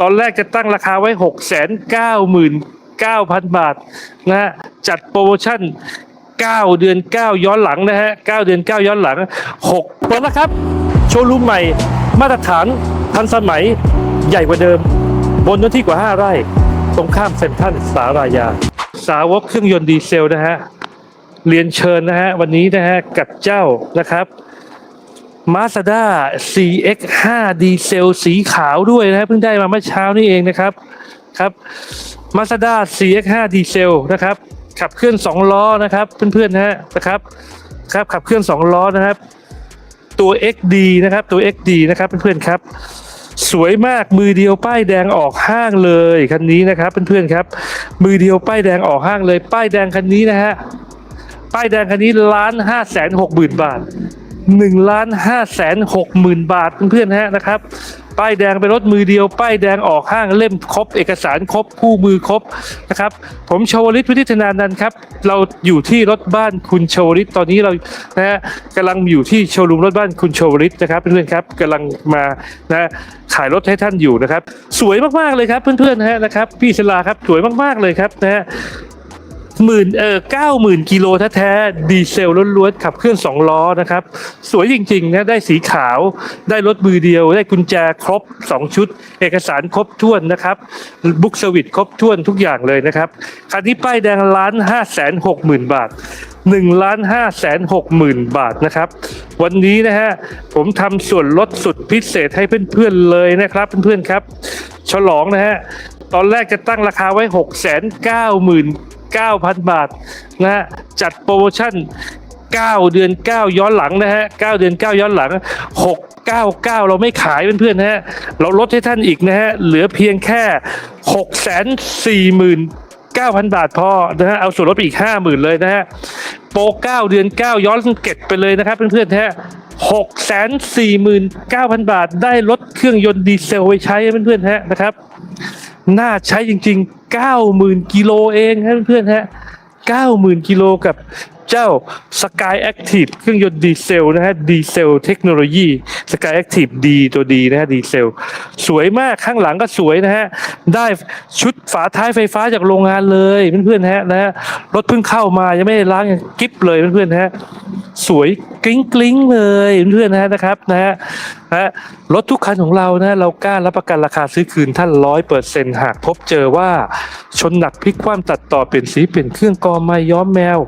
ตอนแรกจะตั้งราคาไว้ 6 9 9 0 0 0 บาทนะฮะจัดโปรโมชั่น 9 เดือน 9 ย้อนหลังนะฮะ 9 เดือน 9 ย้อนหลัง 6เปิดแล้วครับ โชว์รูมใหม่มาตรฐานทันสมัยใหญ่กว่าเดิม บนเนื้อที่กว่า 5 ไร่ ตรงข้ามเซ็นทรัลสารายา สาวกเครื่องยนต์ดีเซลนะฮะเรียนเชิญนะฮะวันนี้นะฮะกับเจ้านะครับ Mazda CX5 ดีเซลสีขาวด้วยนะฮะเพิ่งได้มาเมื่อเช้านี่เองนะครับครับ Mazda CX5 ดีเซลนะครับ ขับเคลื่อน 2 ล้อนะครับเพื่อนๆนะฮะนะครับครับขับเคลื่อน 2 ล้อนะครับ ตัว XD นะครับตัว XD นะครับเพื่อนๆครับ สวยมากมือเดียวป้ายแดงออกห้างเลยคันนี้นะครับเพื่อนๆครับ มือเดียวป้ายแดงออกห้างเลย ป้ายแดงคันนี้นะฮะป้ายแดงคันนี้ล้านห้าแสนหกหมื่นบาท หนึ่งล้านห้าแสนหกหมื่นบาทเพื่อนๆฮะนะครับ ป้ายแดงเป็นรถมือเดียว ป้ายแดงออกห้างเล่มครบ เอกสารครบคู่มือครบนะครับ ผมชวลิตวิทิธนานันครับ เราอยู่ที่รถบ้านคุณชวลิตตอนนี้เรานะฮะกำลังอยู่ที่โชว์รูมรถบ้านคุณชวลิตนะครับเพื่อนๆครับกำลังมานะขายรถให้ท่านอยู่นะครับ สวยมากๆเลยครับเพื่อนๆฮะนะครับพี่ชลาครับสวยมากๆเลยครับนะฮะ หมื่นเออเก้าหมื่นกิโลแท้ๆดีเซลล้วนๆขับเคลื่อนสองล้อนะครับ สวยจริงๆนะได้สีขาว ได้รถมือเดียว ได้กุญแจครบ 2 ชุด เอกสารครบถ้วนนะครับบุ๊กสวิตครบถ้วนทุกอย่างเลยนะครับคันนี้ป้ายแดงล้านห้าแสนหกหมื่นบาท1ล้านห้าแสนหกหมื่นบาทนะครับ วันนี้นะฮะผมทำส่วนลดสุดพิเศษให้เพื่อนๆเลยนะครับเพื่อนๆครับ ฉลองนะฮะตอนแรกจะตั้งราคาไว้6 9 9 0 0 9,000 บาทนะฮะจัดโปรโมชั่น 9 เดือน 9 ย้อนหลังนะฮะ 9 เดือน 9 ย้อนหลัง 699 เราไม่ขายเพื่อนๆนะฮะ เราลดให้ท่านอีกนะฮะ เหลือเพียงแค่ 6 4 9,000 บาทพอนะฮะเอาส่วนลดไปอีก 50,000 เลยนะฮะ โปร 9 เดือน 9 ย้อนเก็บไปเลยนะครับเพื่อนๆนะฮะ649,000 บาท ได้รถเครื่องยนต์ดีเซลไว้ใช้เพื่อนๆฮะนะครับ น่าใช้จริง ๆ90,000กิโลเองฮะเพื่อนๆฮะ90,000กิโลกับ เจ้า Sky Active เครื่องยนต์ดีเซลนะฮะดีเซลเทคโนโลยี Sky Active D ตัวดีนะฮะดีเซลสวยมากข้างหลังก็สวยนะฮะได้ชุดฝาท้ายไฟฟ้าจากโรงงานเลยเพื่อนๆฮะนะฮะรถเพิ่งเข้ามายังไม่ได้ล้างกิ๊บเลยเพื่อนๆฮะสวยกริ้งกริ้งๆเลยเพื่อนๆนะนะครับนะฮะนะฮะรถทุกคันของเรานะเรากล้ารับประกันราคาซื้อคืนท่านร้อยเปอร์เซ็นหากพบเจอว่าชนหนักพลิกคว่ำตัดต่อเปลี่ยนสีเปลี่ยนเครื่องกอไม้ย้อมแมว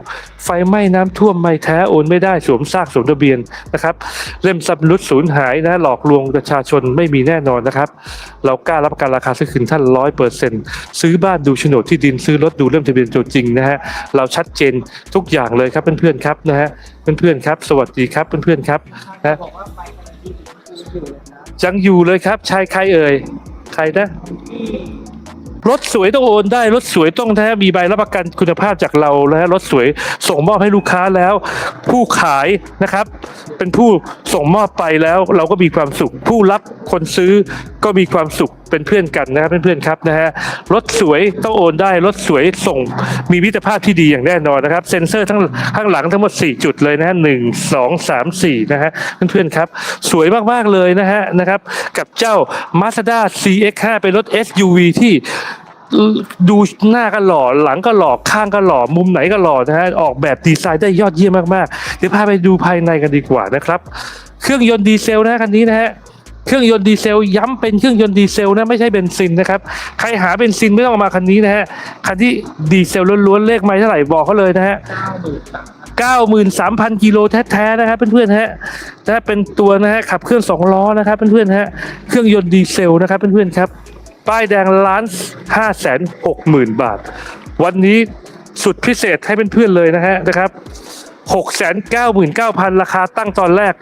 ไฟไหม้น้ำท่วมไม่แท้โอนไม่ได้สวมซากสวมทะเบียนนะครับ เล่มสับรุดสูญหายนะหลอกลวงประชาชนไม่มีแน่นอนนะครับ เรากล้ารับกันราคาซื้อคืนท่านร้อยเปอร์เซ็นต์ซื้อบ้านดูโฉนดที่ดินซื้อรถดูเล่มทะเบียนตัวจริงนะฮะเราชัดเจนทุกอย่างเลยครับเพื่อนๆครับนะฮะเพื่อนๆครับ สวัสดีครับเพื่อนๆครับนะบอกว่าไปกันที่อยู่เลยนะยังอยู่เลยครับชายใครเอ่ยใครนะ รถสวยต้องโอนได้รถสวยต้องแท้มีใบรับประกันคุณภาพจากเราแล้วรถสวยส่งมอบให้ลูกค้าแล้ว ผู้ขายนะครับ เป็นผู้ส่งมอบไปแล้วเราก็มีความสุข ผู้รับคนซื้อก็มีความสุข เป็นเพื่อนกันนะครับเพื่อนๆครับนะฮะรถสวยต้องโอนได้รถสวยส่งมีมิตรภาพที่ดีอย่างแน่นอนนะครับ เซ็นเซอร์ทั้งข้างหลังทั้งหมด 4 จุดเลยนะฮะหนึ่งสองสามสี่นะฮะเพื่อนๆครับ สวยมากๆเลยนะฮะนะครับกับเจ้า Mazda CX-5 เป็นรถ SUV ที่ดูหน้าก็หล่อหลังก็หล่อข้างก็หล่อมุมไหนก็หล่อนะฮะออกแบบดีไซน์ได้ยอดเยี่ยมมากๆ เดี๋ยวพาไปดูภายในกันดีกว่านะครับ เครื่องยนต์ดีเซลนะคันนี้นะฮะ เครื่องยนต์ดีเซลย้ำเป็นเครื่องยนต์ดีเซลนะไม่ใช่เบนซินนะครับใครหาเบนซินไม่ต้องมาคันนี้นะฮะคันที่ดีเซลล้วนๆเลขไม่เท่าไหร่บอกเขาเลยนะฮะเก้าหมื่นสามพัน93,000กิโลแท้ๆนะครับเพื่อนๆฮะนะเป็นตัวนะฮะขับเคลื่อนสองล้อนะครับเพื่อนๆฮะเครื่องยนต์ดีเซลนะครับเพื่อนๆครับป้ายแดงล้านห้าแสนหกหมื่นบาท วันนี้สุดพิเศษให้เพื่อนๆเลยนะฮะนะครับ หกแสนเก้าหมื่นเก้าพันราคาตั้งตอนแรก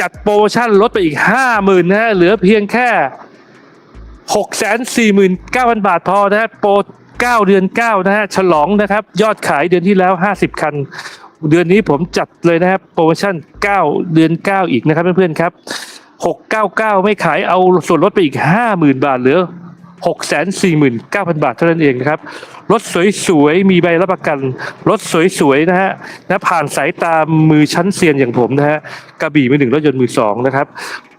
จัดโปรโมชั่นลดไปอีกห้าหมื่นนะฮะเหลือเพียงแค่หกแสนสี่หมื่นเก้าพันบาทพอนะฮะโปรเก้าเดือนเก้านะฮะฉลองนะครับ ยอดขายเดือนที่แล้วห้าสิบคัน เดือนนี้ผมจัดเลยนะครับโปรโมชั่นเก้าเดือนเก้าอีกนะครับเพื่อนๆครับหกเก้าเก้าไม่ขายเอาส่วนลดไปอีกห้าหมื่นบาทเหลือ หกแสนสี่หมื่นเก้าพันบาทเท่านั้นเองนะครับ รถสวยๆ มีใบรับประกัน รถสวยๆ นะฮะนะผ่านสายตามือชั้นเซียนอย่างผมนะฮะกระบี่มือหนึ่งรถยนต์มือสองนะครับ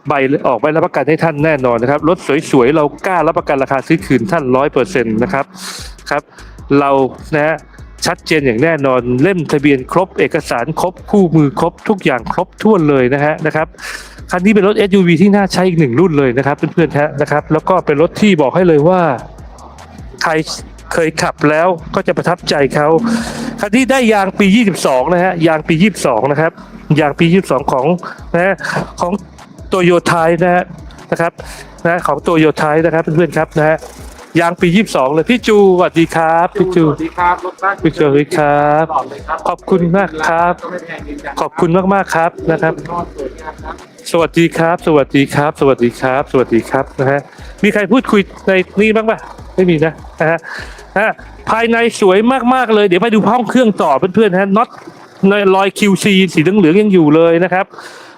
ใบออกใบรับประกันให้ท่านแน่นอนนะครับ รถสวยๆ เรากล้ารับประกันราคาซื้อคืนท่านร้อยเปอร์เซ็นต์นะครับครับ เรานะฮะชัดเจนอย่างแน่นอนเล่มทะเบียนครบเอกสารครบคู่มือครบทุกอย่างครบถ้วนเลยนะฮะนะครับ คันนี้เป็นรถ SUV ที่น่าใช้อีกหนึ่งรุ่นเลยนะครับเพื่อนๆฮะนะครับ แล้วก็เป็นรถที่บอกให้เลยว่า ใครเคยขับแล้วก็จะประทับใจเขาคันนี้ได้ยางปี 22 นะฮะยางปี 22 นะครับ ยางปี 22 ของนะฮะของโตโยไทยนะฮะนะครับนะของโตโยไทยนะครับเพื่อนๆครับนะฮะยางปี 22 เลยพี่จูสวัสดีครับพี่จูสวัสดีครับรถบ้านพี่จูสวัสดีครับตลอดเลยครับขอบคุณมากครับก็ไม่แพงยืนยันขอบคุณมากๆครับนะครับทอด สวัสดีครับ สวัสดีครับ สวัสดีครับ สวัสดีครับนะฮะมีใครพูดคุยในนี้บ้างปะไม่มีนะนะฮะภายในสวยมากๆเลยเดี๋ยวไปดูห้องเครื่องต่อเพื่อนๆนะฮะน็อตในรอย QC สีเหลืองๆยังอยู่เลยนะครับ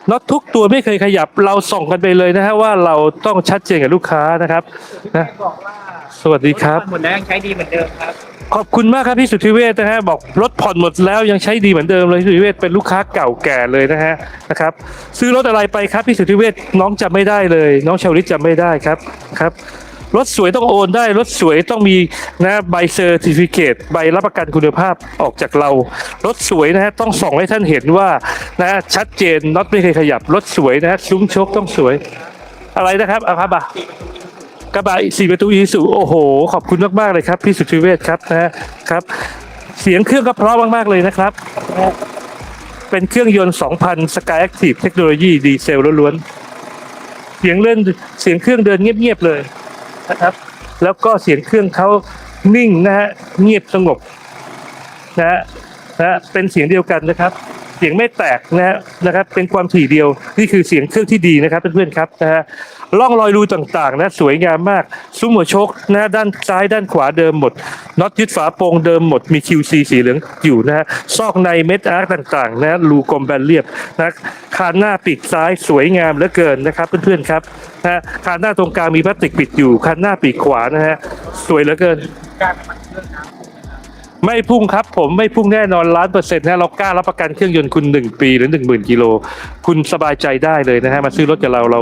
น็อตทุกตัวไม่เคยขยับเราส่งกันไปเลยนะฮะว่าเราต้องชัดเจนกับลูกค้านะครับนะสวัสดีครับหมดแล้วใช้ดีเหมือนเดิมครับ ขอบคุณมากครับพี่สุทธิเวชนะฮะบอกรถผ่อนหมดแล้วยังใช้ดีเหมือนเดิมเลยพี่สุทธิเวชเป็นลูกค้าเก่าแก่เลยนะฮะนะครับซื้อรถอะไรไปครับพี่สุทธิเวชน้องจำไม่ได้เลย น้องชาวลิตจำไม่ได้ครับครับรถสวยต้องโอนได้ รถสวยต้องมีนะใบเซอร์ติฟิเคตใบรับประกันคุณภาพออกจากเรา รถสวยนะฮะต้องส่องให้ท่านเห็นว่านะชัดเจนน็อตไม่เคยขยับ รถสวยนะฮะซุ้มชคต้องสวย อะไรนะครับอาครับะ กระบะสี่ประตูอีซูโอ้โห ขอบคุณมากๆเลยครับ พี่สุทธิเวชครับนะครับ เสียงเครื่องก็เพราะมากๆเลยนะครับ เป็นเครื่องยนต์ 2,000 Sky Active เทคโนโลยีดีเซลล้วนๆเสียงเล่นเสียงเครื่องเดินเงียบๆเลยนะครับ แล้วก็เสียงเครื่องเขานิ่งนะฮะเงียบสงบนะฮะนะฮะเป็นเสียงเดียวกันนะครับ เสียงไม่แตกนะนะครับ เป็นความถี่เดียวนี่คือเสียงเครื่องที่ดีนะครับเพื่อนๆครับนะฮะร่องรอยรูต่างๆนะสวยงามมาก ซุ้มหัวชคนะด้านซ้ายด้านขวาเดิมหมดน็อตยึดฝาโปรงเดิมหมดมี QC สีเหลืองอยู่นะฮะซอกในเม็ดอาร์คต่างๆนะรูกลมแบนเรียบนะคานหน้าปีกซ้ายสวยงามเหลือเกินนะครับเพื่อนๆครับนะฮะคานหน้าตรงกลางมีพลาสติกปิดอยู่คานหน้าปีกขวานะฮะสวยเหลือเกิน ไม่พุ่งครับผมไม่พุ่งแน่นอนล้านเปอร์เซ็นต์นะเรากล้ารับประกันเครื่องยนต์คุณ 1 ปีหรือ 1 0,000กิโลคุณสบายใจได้เลยนะฮะมาซื้อรถกับเราเรา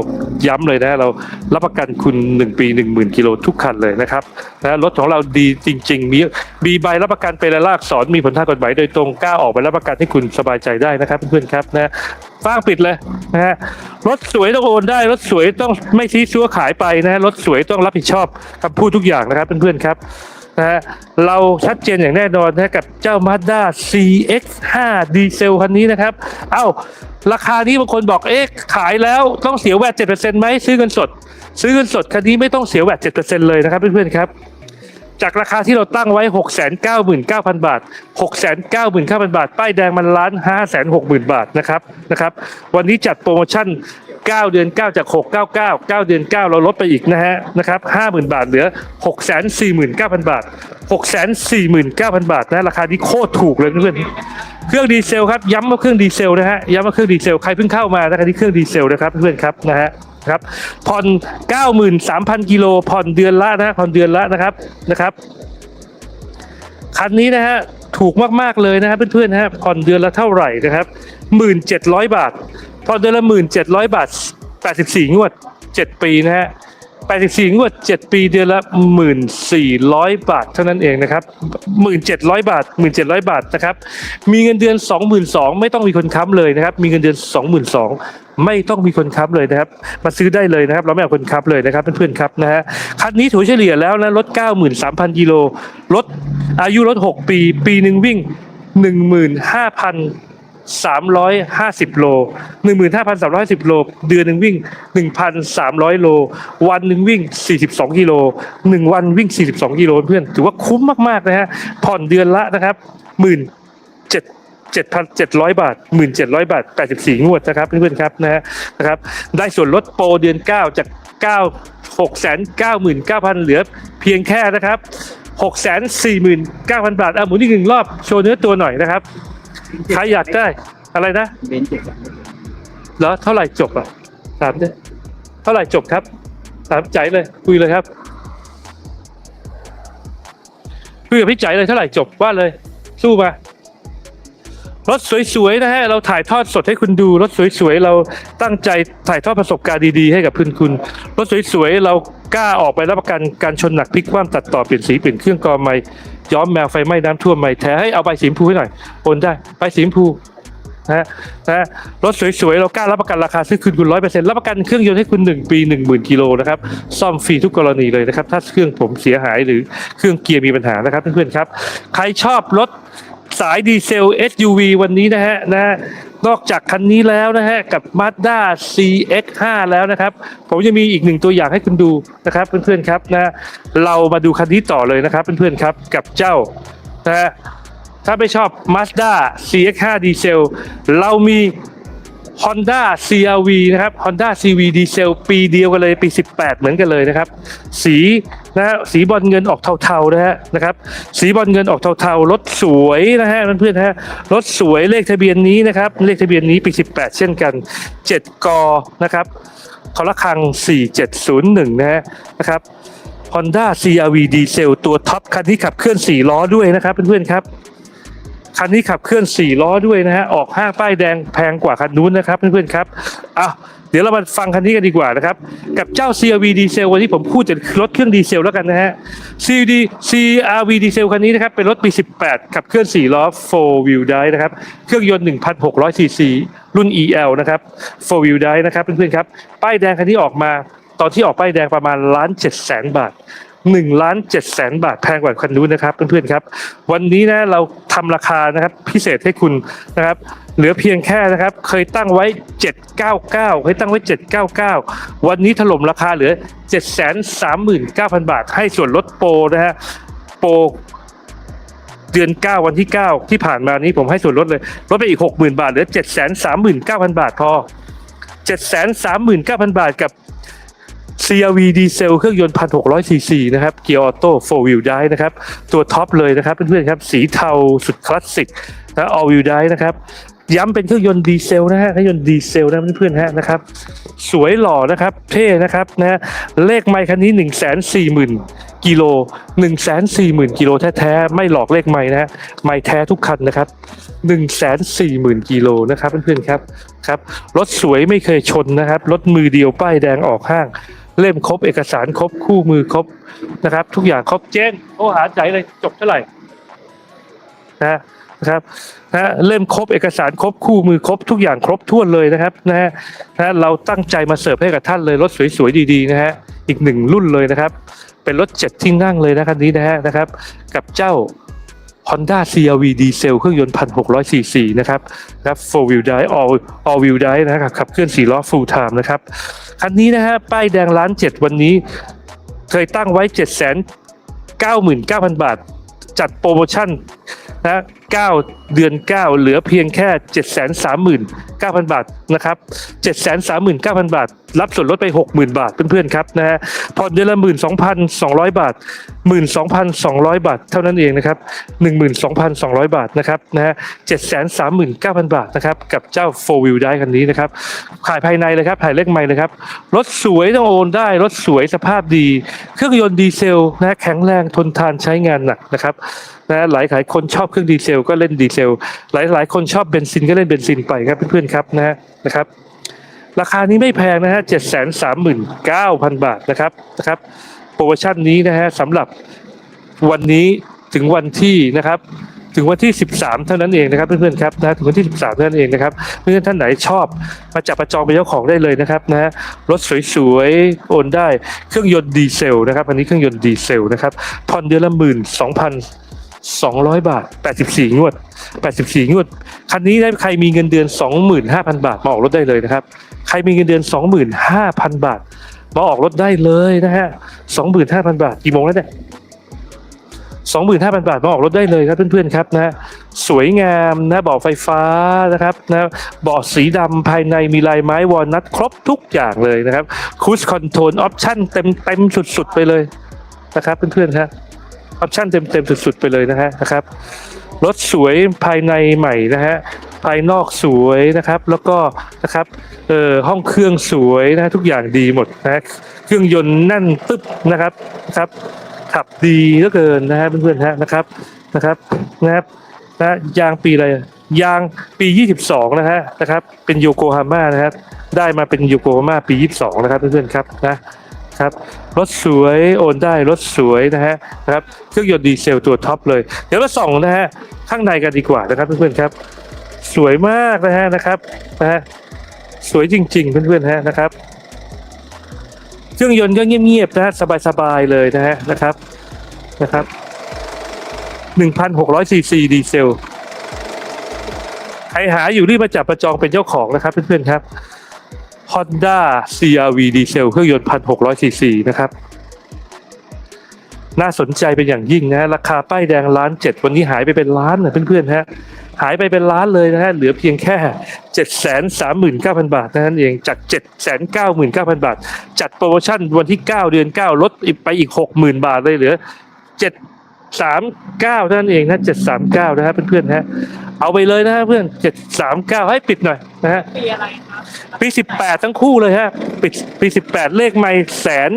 ย้ำเลยนะเรารับประกันคุณ 1 ปี 1 0,000กิโลทุกคันเลยนะครับนะรถของเราดีจริง ๆ มีมีใบรับประกันเป็นลายลักษณ์อักษรมีผลทางกฎหมายโดยตรงกล้าออกใบรับประกันให้คุณสบายใจได้นะครับเพื่อนครับนะฟ้างปิดเลยนะฮะรถสวยต้องโอนได้รถสวยต้องไม่ซีซัวขายไปนะฮะรถสวยต้องรับผิดชอบคำพูดทุกอย่างนะครับเพื่อนๆครับ นะฮะเราชัดเจนอย่างแน่นอนนะกับเจ้า Mazda CX5 ดีเซลคันนี้นะครับ เอ้า ราคานี้บางคนบอกเอ๊ะขายแล้วต้องเสียแวด7%ไหมซื้อเงินสด ซื้อเงินสดคันนี้ไม่ต้องเสียแวด7%เลยนะครับเพื่อนๆครับจากราคาที่เราตั้งไว้ 699,000 บาท 699,000 บาท ป้ายแดงมันล้าน560,000 บาทนะครับนะครับ วันนี้จัดโปรโมชั่น 9 เดือน 9 จาก 699 9 เดือน 9 เราลดไปอีกนะฮะนะครับ50,000 บาทเหลือ 649,000 บาท 649,000 บาทนะราคานี้โคตรถูกเลยเพื่อนเครื่องดีเซลครับย้ำว่าเครื่องดีเซลนะฮะย้ำว่าเครื่องดีเซลใครเพิ่งเข้ามานะครับที่เครื่องดีเซลนะครับเพื่อนครับนะฮะครับผ่อน 93,000 กิโลผ่อนเดือนละนะผ่อนเดือนละนะครับนะครับคันนี้นะฮะถูกมากๆเลยนะครับเพื่อนๆนะฮะผ่อนเดือนละเท่าไหร่นะครับหมื่นเจ็ดร้อยบาท ผ่อนเดือนละหมื่นเจ็ดร้อยบาทแปดสิบสี่งวดเจ็ดปีนะฮะแปดสิบสี่งวดเจ็ดปีเดือนละหมื่นสี่ร้อยบาทเท่านั้นเองนะครับหมื่นเจ็ดร้อยบาทหมื่นเจ็ดร้อยบาทนะครับ มีเงินเดือนสองหมื่นสองไม่ต้องมีคนค้ำเลยนะครับ มีเงินเดือนสองหมื่นสองไม่ต้องมีคนค้ำเลยนะครับ มาซื้อได้เลยนะครับ เราไม่เอาคนค้ำเลยนะครับเพื่อนๆครับนะฮะคันนี้ถัวเฉลี่ยแล้วนะรถ93,000กิโลรถอายุรถ6ปี ปีหนึ่งวิ่งหนึ่งหมื่นห้าพัน 350 โล 15,350 โล เดือนหนึ่งวิ่ง 1,300 โล วันหนึ่งวิ่ง 42 กิโล 1 วันวิ่ง 42 กิโลเพื่อน ถือว่าคุ้มมาก ๆ นะฮะ ผ่อนเดือนละนะครับหมื่นเจ็ดเจ็ดพันเจ็ดร้อยบาทหมื่นเจ็ดร้อยบาทแปดสิบสี่งวดนะครับเพื่อนๆครับนะฮะนะครับ ได้ส่วนลดโปรเดือนเก้าจากเก้าหกแสนเก้าหมื่นเก้าพันเหลือเพียงแค่นะครับหกแสนสี่หมื่นเก้าพันบาทอะหมุนอีกหนึ่งรอบโชว์เนื้อตัวหน่อยนะครับ ใครอยากได้ อะไรนะเบนซ์เจ็ดสิบเหรอเท่าไหร่จบอะถามดิเท่าไหร่จบครับถามใจเลย คุยเลยครับคุยกับพี่ใจเลยเท่าไหร่จบว่าเลย สู้มารถสวยๆนะฮะเราถ่ายทอดสดให้คุณดูรถสวยๆเราตั้งใจถ่ายทอดประสบการณ์ดีๆให้กับคุณคุณรถสวยๆเรากล้าออกไปรับประกันการชนหนักพลิกคว่ำตัดต่อเปลี่ยนสีเปลี่ยนเครื่องกรองใหม่ ย้อมแมวไฟไหม้น้ำท่วมใหม่แถมให้เอาใบสีชมพูให้หน่อยโอนได้ใบสีชมพูนะฮะนะฮะรถสวยๆ เรากล้ารับประกันราคาซื้อคืนคุณร้อยเปอร์เซ็นต์รับประกันเครื่องยนต์ให้คุณหนึ่งปีหนึ่งหมื่นกิโลนะครับซ่อมฟรีทุกกรณีเลยนะครับ ถ้าเครื่องผมเสียหายหรือเครื่องเกียร์มีปัญหานะครับเพื่อนๆครับ ใครชอบรถ สายดีเซล SUV วันนี้นะฮะนะนอกจากคันนี้แล้วนะฮะกับ Mazda CX5 แล้วนะครับ ผมจะมีอีกหนึ่งตัวอย่างให้คุณดูนะครับเพื่อนๆครับนะเรามาดูคันนี้ต่อเลยนะครับเพื่อนๆครับกับเจ้านะฮะถ้าไม่ชอบ Mazda CX5 ดีเซลเรามี Honda CRV นะครับ Honda CRV ดีเซลปีเดียวกันเลยปี 18 เหมือนกันเลยนะครับ สีนะฮะสีบอลเงินออกเทาๆนะฮะนะครับ สีบอลเงินออกเทาๆรถสวยนะฮะเพื่อนๆฮะรถสวยเลขทะเบียนนี้นะครับ เลขทะเบียนนี้ปี 18 เช่นกัน 7 กนะครับทรคัง 4701 นะฮะนะครับ Honda CRV ดีเซลตัวท็อปคันนี้ขับเคลื่อน 4 ล้อด้วยนะครับเพื่อนๆครับ คันนี้ขับเคลื่อน 4 ล้อด้วยนะฮะ ออกห้างป้ายแดงแพงกว่าคันนู้นนะครับ เพื่อนๆครับอะเดี๋ยวเรามาฟังคันนี้กันดีกว่านะครับ กับเจ้า CRV ดีเซลวันนี้ผมพูดแต่รถเครื่องดีเซลแล้วกันนะฮะ CRV CRV ดีเซลคันนี้นะครับ เป็นรถปี 18 ขับเคลื่อน 4 ล้อ 4 wheel drive นะครับ เครื่องยนต์ 1,600 cc รุ่น EL นะครับ 4 wheel drive นะครับเพื่อนๆครับ ป้ายแดงคันนี้ออกมาตอนที่ออกป้ายแดงประมาณล้านเจ็ดแสนบาท หนึ่งล้านเจ็ดแสนบาทแพงกว่าคันนู้นนะครับเพื่อนๆครับ วันนี้นะเราทำราคานะครับพิเศษให้คุณนะครับ เหลือเพียงแค่นะครับ เคยตั้งไว้ 799 เคยตั้งไว้ 799 วันนี้ถล่มราคาเหลือ 739,000 บาท ให้ส่วนลดโปรนะฮะโปรเดือน 9 วันที่ 9 ที่ผ่านมานี้ผมให้ส่วนลดเลยลดไปอีก 60,000 บาทเหลือ 739,000 บาทพอ 739,000 บาทกับ CRV ดีเซลเครื่องยนต์ 1,600 ซีซีนะครับ เกียร์ออโต้4 wheel drive นะครับ ตัวท็อปเลยนะครับเพื่อนๆครับ สีเทาสุดคลาสสิกนะ all wheel drive นะครับ ย้ำเป็นเครื่องยนต์ดีเซลนะฮะ เครื่องยนต์ดีเซลนะเพื่อนๆฮะนะครับ สวยหล่อนะครับ เท่นะครับนะฮะเลขไมค์คันนี้ 1 4 0 0 0 0 กิโล 1 4 0 0 0 0 กิโลแท้ๆ ไม่หลอกเลขไมค์นะฮะ ไมค์แท้ทุกคันนะครับ1 4 0 0 0 0 กิโลนะครับเพื่อนๆครับครับ รถสวยไม่เคยชนนะครับ รถมือเดียวป้ายแดงออกห้าง เล่มครบเอกสารครบคู่มือครบนะครับ ทุกอย่างครบเจนโทรหาใจเลยจบเท่าไหร่นะนะครับนะเล่มครบเอกสารครบคู่มือครบทุกอย่างครบถ้วนเลยนะครับนะฮะนะเราตั้งใจมาเสิร์ฟให้กับท่านเลยรถสวยๆดีๆนะฮะอีกหนึ่งรุ่นเลยนะครับ เป็นรถเจ็ดที่นั่งเลยนะคันนี้นะฮะนะครับ กับเจ้า Honda CRV ดีเซลเครื่องยนต์ 1,600ซีซีนะครับนะครับ4 wheel drive all all wheel drive นะครับขับเคลื่อน4ล้อ full time นะครับ คันนี้นะฮะป้ายแดงล้านเจ็ดวันนี้ เคยตั้งไว้7 9 9 0 0 0บาท จัดโปรโมชั่นนะ9 เดือน 9 เหลือเพียงแค่ 739,000 บาทนะครับ 739,000 บาท รับส่วนลดไป 60,000 บาทเพื่อนๆครับนะฮะผ่อนเดือนละ 12,200 บาท 12,200 บาท เท่านั้นเองนะครับ 12,200 บาทนะครับนะฮะ739,000 บาทนะครับกับเจ้า 4 wheel drive คันนี้นะครับขายภายในเลยครับถ่ายเลขไม่เลยครับรถสวยต้องโอนได้รถสวยสภาพดี เครื่องยนต์ดีเซลนะแข็งแรงทนทานใช้งานหนักนะครับนะหลายหลายคนชอบเครื่องดีเซลก็เล่นดีเซล หลายหลายคนชอบเบนซินก็เล่นเบนซินไปครับเพื่อนๆครับนะฮะนะครับ ราคานี้ไม่แพงนะฮะเจ็ดแสนสามหมื่นเก้าพันบาทนะครับนะครับโปรโมชั่นนี้นะฮะสำหรับวันนี้ถึงวันที่นะครับถึงวันที่ 13 เท่านั้นเองนะครับเพื่อนๆครับนะถึงวันที่ 13 เท่านั้นเองนะครับเพื่อนๆท่านไหนชอบมาจับประจองเป็นเจ้าของได้เลยนะครับนะฮะรถสวยๆโอนได้เครื่องยนต์ดีเซลนะครับอันนี้เครื่องยนต์ดีเซลนะครับผ่อนเดือนละหมื่นสองพัน สองร้อยบาท 84 งวด 84 งวด คันนี้ได้ใครมีเงินเดือน 25,000 บาท มาออกรถได้เลยนะครับ ใครมีเงินเดือน 25,000 บาท มาออกรถได้เลยนะฮะ 25,000 บาท กี่โมงแล้วเนี่ย25,000 บาทมาออกรถได้เลยครับเพื่อนๆครับนะสวยงามนะเบาะไฟฟ้านะครับนะเบาะสีดำภายในมีลายไม้วอลนัทครบทุกอย่างเลยนะครับคูสคอนโทรลออปชั่นเต็มเต็มสุดๆไปเลยนะครับเพื่อนๆครับ ออปชั่นเต็มๆสุดๆไปเลยนะฮะนะครับรถสวยภายในใหม่นะฮะภายนอกสวยนะครับ แล้วก็นะครับเอ่อห้องเครื่องสวยนะทุกอย่างดีหมดนะเครื่องยนต์แน่นตึ๊บนะครับนะครับขับดีเหลือเกินนะฮะเพื่อนๆฮะนะครับนะครับนะครับนะยางปีอะไรยางปี 22 นะฮะนะครับเป็นโยโกฮาม่านะครับได้มาเป็นโยโกฮาม่าปี 22 นะครับเพื่อนๆครับนะ ครับรถสวยโอนได้รถสวยนะฮะนะครับเครื่องยนต์ดีเซลตัวท็อปเลย เดี๋ยวมาส่องนะฮะข้างในกันดีกว่านะครับเพื่อนๆครับ สวยมากนะฮะนะครับนะฮะสวยจริง ๆ เพื่อนๆฮะนะครับ เครื่องยนต์ก็เงียบๆนะฮะสบายๆเลยนะฮะนะครับนะครับ1,600ซีซีดีเซลใครหาอยู่รีบมาจับประจองเป็นเจ้าของนะครับเพื่อนๆครับ Honda CRV ดีเซลเครื่องยนต์ 1,600ซีซีนะครับ น่าสนใจเป็นอย่างยิ่งนะราคาป้ายแดงล้านเจ็ดวันนี้หายไปเป็นล้านนะเพื่อนๆฮะหายไปเป็นล้านเลยนะฮะเหลือเพียงแค่เจ็ดแสนสามหมื่นเก้าพันบาทนั้นเองจากเจ็ดแสนเก้าหมื่นเก้าพันบาท จัดโปรโมชั่นวันที่เก้าเดือนเก้าลดไปอีกหกหมื่นบาทเลยเหลือเจ็ด สามเก้าเท่านั้นเองนะเจ็ดสามเก้านะฮะเพื่อนๆฮะเอาไปเลยนะฮะเพื่อนเจ็ดสามเก้าให้ปิดหน่อยนะฮะปีอะไรครับปีสิบแปดทั้งคู่เลยฮะปีปีสิบแปดเลขไม่แสน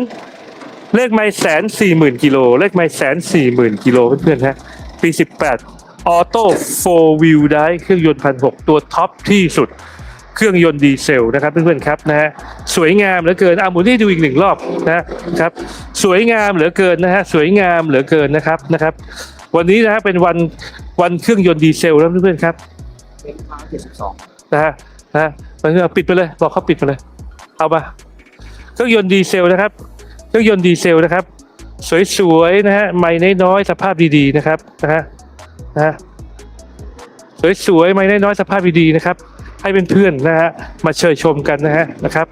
เลขไม่แสนสี่หมื่นกิโลเลขไม่แสนสี่หมื่นกิโลเพื่อนๆฮะปีสิบแปดออโต้โฟวิวได้เครื่องยนต์พันหกตัวท็อปที่สุด เครื่องยนต์ดีเซลนะครับเพื่อนๆครับนะฮะสวยงามเหลือเกินอะหมุนให้ดูอีกหนึ่งรอบนะครับสวยงามเหลือเกินนะฮะสวยงามเหลือเกินนะครับนะครับ วันนี้นะฮะเป็นวันวันเครื่องยนต์ดีเซลแล้วเพื่อนๆครับเป็นครั้งเจ็ดสิบสองนะฮะนะฮะมันก็ปิดไปเลยบอกเขาปิดไปเลย เอามาเครื่องยนต์ดีเซลนะครับ เครื่องยนต์ดีเซลนะครับ สวยๆนะฮะไม่น้อยๆสภาพดีๆนะครับนะฮะนะฮะสวยๆไม่น้อยๆสภาพดีๆนะครับ ให้เพื่อนๆนะฮะมาเชิญชมกันนะฮะนะครับ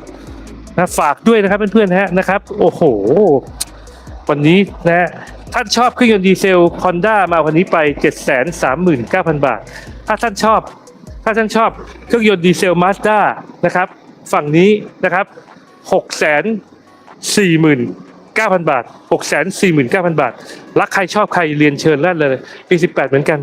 นะฝากด้วยนะครับเพื่อนๆนะฮะนะครับ โอ้โห วันนี้นะฮะท่านชอบเครื่องยนต์ดีเซล Honda มาวันนี้ไป 739,000 บาท ถ้าท่านชอบ ถ้าท่านชอบเครื่องยนต์ดีเซลมาสด้านะครับ ฝั่งนี้นะครับ 6 4 9 0 0 0 บาท 6 4 9 0 0 0 บาท รักใครชอบใครเรียนเชิญได้เลยปี18 เหมือนกัน